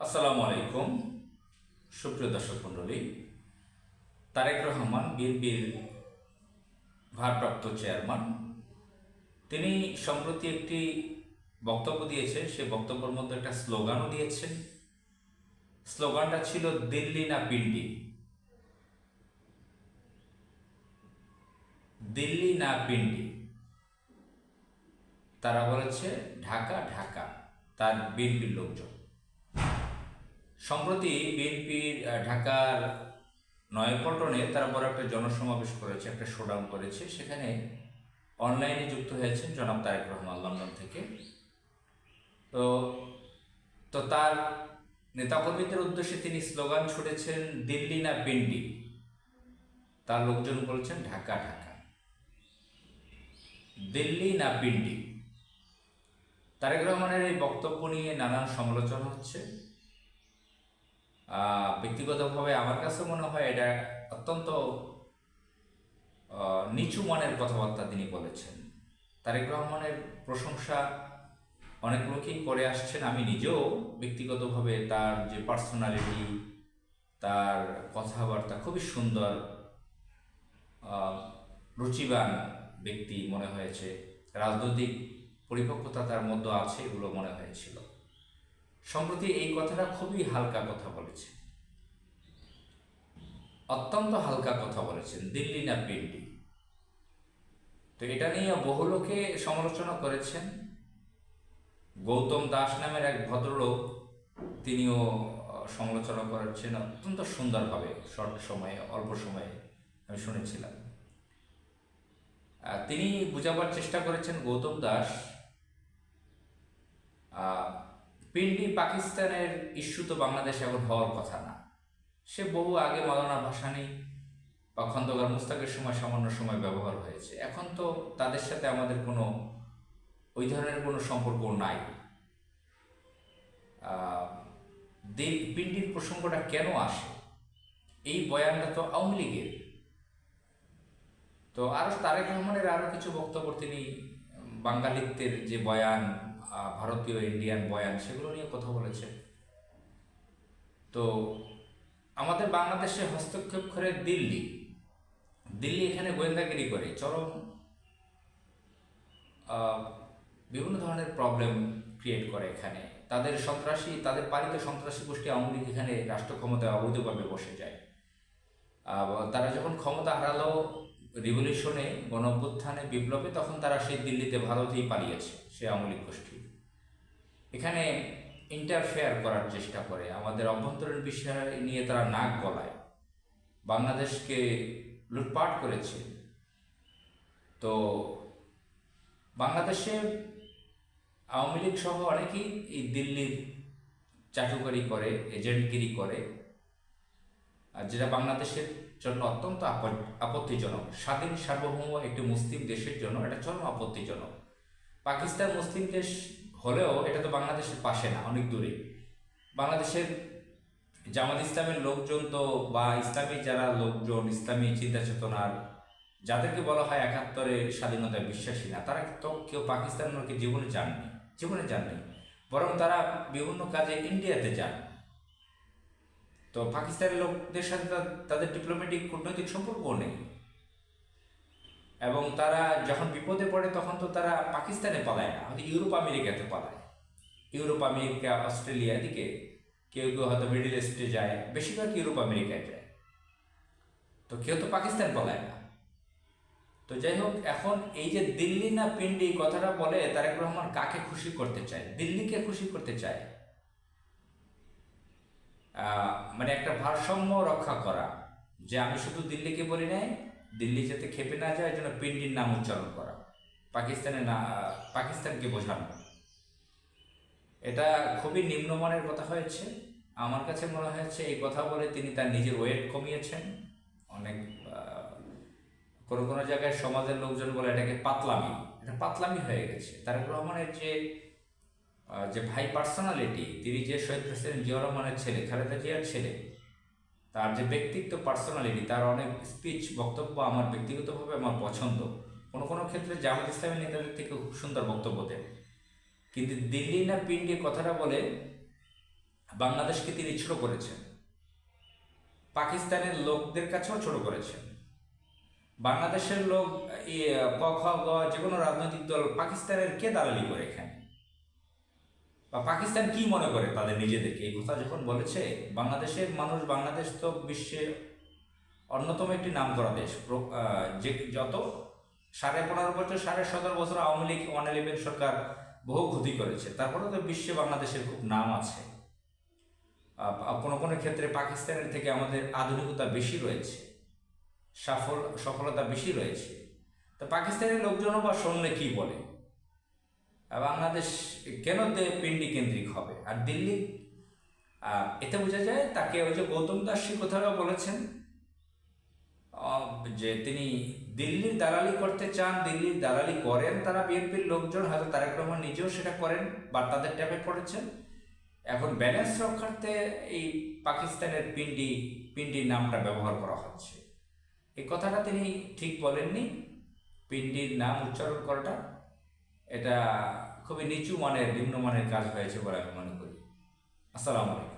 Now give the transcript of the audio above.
আসসালামু আলাইকুম। সুপ্রিয় দর্শক মণ্ডলী, তারেক রহমান, বিএনপির ভারপ্রাপ্ত চেয়ারম্যান, তিনি সম্প্রতি একটি বক্তব্য দিয়েছেন। সে বক্তব্যের মধ্যে একটা স্লোগানও দিয়েছেন। স্লোগানটা ছিল, দিল্লি না পিন্ডি? দিল্লি না পিন্ডি? তারা বলেছে, ঢাকা ঢাকা। তার বিএনপির লোকজন। সম্প্রতি বিএনপির ঢাকার নয়পল্টনে তারা বড় একটা জনসমাবেশ করেছে, একটা শোডাউন করেছে। সেখানে অনলাইনে যুক্ত হয়েছেন জনাব তারেক রহমান লন্ডন থেকে। তো তো তার নেতাকর্মীদের উদ্দেশ্যে তিনি স্লোগান ছুড়েছেন, দিল্লি না পিন্ডি? তার লোকজন বলছেন, ঢাকা ঢাকা। দিল্লি না পিন্ডি? তারেক রহমানের এই বক্তব্য নিয়ে নানান সমালোচনা হচ্ছে। ব্যক্তিগতভাবে আমার কাছে মনে হয় এটা অত্যন্ত নিচু মানের কথাবার্তা তিনি বলেছেন। তারেক রহমানের প্রশংসা অনেক লোকেই করে আসছেন। আমি নিজেও ব্যক্তিগতভাবে তার যে পার্সোনালিটি তার কথাবার্তা খুবই সুন্দর রুচিবান ব্যক্তি মনে হয়েছে। রাজনৈতিক পরিপক্কতা তার মধ্যে আছে এগুলো মনে হয়েছিল। সম্প্রতি এই কথাটা খুবই হালকা কথা বলেছে। অত্যন্ত হালকা কথা বলেছেন, দিল্লি না পিন্ডি। তো এটা নিয়ে বহু লোকে সমালোচনা করেছেন। গৌতম দাস নামের এক ভদ্রলোক তিনিও সমালোচনা করেছেন অত্যন্ত সুন্দরভাবে শর্ট সময়ে, অল্প সময়ে, আমি শুনেছিলাম। তিনি বোঝাবার চেষ্টা করেছেন গৌতম দাস পিন্ডি পাকিস্তানের ইস্যু তো বাংলাদেশে এখন হওয়ার কথা না। সে বহু আগে মালানা ভাসানি বা খন্দকার মুস্তাকের সময় সামান্য সময় ব্যবহার হয়েছে। এখন তো তাদের সাথে আমাদের কোনো, ওই ধরনের কোনো সম্পর্ক নাই। পিন্ডির প্রসঙ্গটা কেন আসে? এই বয়ানটা তো আওয়ামী লীগের। তো আরও তারেক রহমানের আরও কিছু বক্তব্য তিনি বাঙালিত্বের যে বয়ান ভারতীয় ইন্ডিয়ান বয়ান সেগুলো নিয়ে কথা বলেছেন তো আমাদের বাংলাদেশে হস্তক্ষেপ করে দিল্লি। দিল্লি এখানে গোয়েন্দাগিরি করে, চরম বিভিন্ন ধরনের প্রবলেম ক্রিয়েট করে এখানে। তাদের সন্ত্রাসী, তাদের পালিত সন্ত্রাসী গোষ্ঠী আওয়ামী লীগ এখানে রাষ্ট্র ক্ষমতায় অবৈধভাবে বসে যায়। তারা যখন ক্ষমতা হারালো রিভলিউশনে গণঅভ্যুত্থানে, বিপ্লবে তখন তারা সেই দিল্লিতে ভারতেই পালিয়েছে সে আওয়ামী গোষ্ঠী। এখানে ইন্টারফেয়ার করার চেষ্টা করে, আমাদের অভ্যন্তরীণ বিষয় নিয়ে তারা নাক গলায়। বাংলাদেশকে লুটপাট করেছে। তো বাংলাদেশে আওয়ামী লীগ সহ অনেকেই এই দিল্লির চাটুকারি করে এজেন্টগিরি করে। আর যেটা বাংলাদেশের জন্য অত্যন্ত আপত্তিজনক। স্বাধীন সার্বভৌম একটি মুসলিম দেশের জন্য এটা চরম আপত্তিজনক। পাকিস্তান মুসলিম দেশ হলেও এটা তো বাংলাদেশের পাশে না, অনেক দূরে। বাংলাদেশের জামাত ইসলামের লোকজন তো বা ইসলামী যারা লোকজন, ইসলামী চিন্তা চেতনার যাদেরকে বলা হয় একাত্তরে স্বাধীনতায় বিশ্বাসী না, তারা তো কেউ পাকিস্তানকে জীবনে যাননি জীবনে যাননি। বরং তারা বিভিন্ন কাজে ইন্ডিয়াতে যান। তো পাকিস্তানের লোকদের সাথে তাদের ডিপ্লোম্যাটিক কূটনৈতিক সম্পর্কও নেই। এবং তারা যখন বিপদে পড়ে, তখন তো তারা পাকিস্তানে পালায় না, হয়তো ইউরোপ আমেরিকাতে পালায়। ইউরোপ আমেরিকা, অস্ট্রেলিয়া দিকে কেউ কেউ হয়তো মিডিল ইস্টে যায়, বেশিরভাগ ইউরোপ আমেরিকায় যায়। তো কেউ তো পাকিস্তান পালায় না। তো যাই হোক, এখন এই যে দিল্লি না পিন্ডি কথাটা বলে, তারেক রহমান কাকে খুশি করতে চায়? দিল্লিকে খুশি করতে চায়? মানে একটা ভারসাম্য রক্ষা করা, যে আমি শুধু দিল্লিকে বলি নাই, দিল্লি যাতে খেপে না যায় জন্য পিন্ডির নাম উচ্চারণ করা পাকিস্তানে না, পাকিস্তানকে বোঝানো। এটা খুবই নিম্নমানের কথা হয়েছে। আমার কাছে মনে হয়েছে এই কথা বলে তিনি তার নিজের ওয়েট কমিয়েছেন। অনেক কোনো কোনো জায়গায় সমাজের লোকজন বলে এটাকে পাতলামি, এটা পাতলামি হয়ে গেছে। তারেক রহমানের যে যে ভাই পার্সোনালিটি তিনি যে শহীদ প্রেসিডেন্ট জিয়া রহমানের ছেলে, খালেদা জিয়ার ছেলে, তার যে ব্যক্তিত্ব পার্সোনালিটি তার অনেক স্পিচ বক্তব্য আমার ব্যক্তিগতভাবে আমার পছন্দ। কোনো কোনো ক্ষেত্রে জামাত ইসলামী নেতাদের থেকে খুব সুন্দর বক্তব্য দেন কিন্তু দিল্লি না পিন্ডি কথাটা বলে, বাংলাদেশকে তিনি ছোট করেছেন। পাকিস্তানের লোকদের কাছেও ছোট করেছেন। বাংলাদেশের লোক ক খ গ, যে কোনো রাজনৈতিক দল পাকিস্তানের কে দালালি করে এখানে? বা পাকিস্তান কি মনে করে তাদের নিজেদেরকে? এই কথা যখন বলেছে, বাংলাদেশের মানুষ বাংলাদেশ তো বিশ্বের অন্যতম একটি নাম করা দেশ যে যত সাড়ে পনেরো বছর, সাড়ে সতেরো বছর আওয়ামী লীগ, ওয়ান ইলেভেন সরকার বহু ক্ষতি করেছে। তারপরে তো বিশ্বে বাংলাদেশের খুব নাম আছে। কোনো কোনো ক্ষেত্রে পাকিস্তানের থেকে আমাদের আধুনিকতা বেশি রয়েছে, সাফল, সফলতা বেশি রয়েছে। তো পাকিস্তানের লোকজনও বা শুনলে কি বলে? বাংলাদেশ কেন পিন্ডি কেন্দ্রিক হবে? আর দিল্লি? এতে বোঝা যায় তাকে ওই যে গৌতম দাস কোথাও বলেছেন যে তিনি দিল্লির দালালি করতে চান, দিল্লির দালালি করেন তারা, বিএনপির লোকজন হয়তো তারেক রহমান নিজেও সেটা করেন বা তাদের ট্যাপে পড়েছেন। এখন ব্যালেন্স রক্ষার্থে এই পাকিস্তানের পিন্ডি পিন্ডি নামটা ব্যবহার করা হচ্ছে। এই কথাটা তিনি ঠিক বলেননি। পিন্ডির নাম উচ্চারণ করাটা এটা খুবই নিচু মানের নিম্নমানের কাজ হয়েছে বলে আমি মনে করি। আসসালামু আলাইকুম।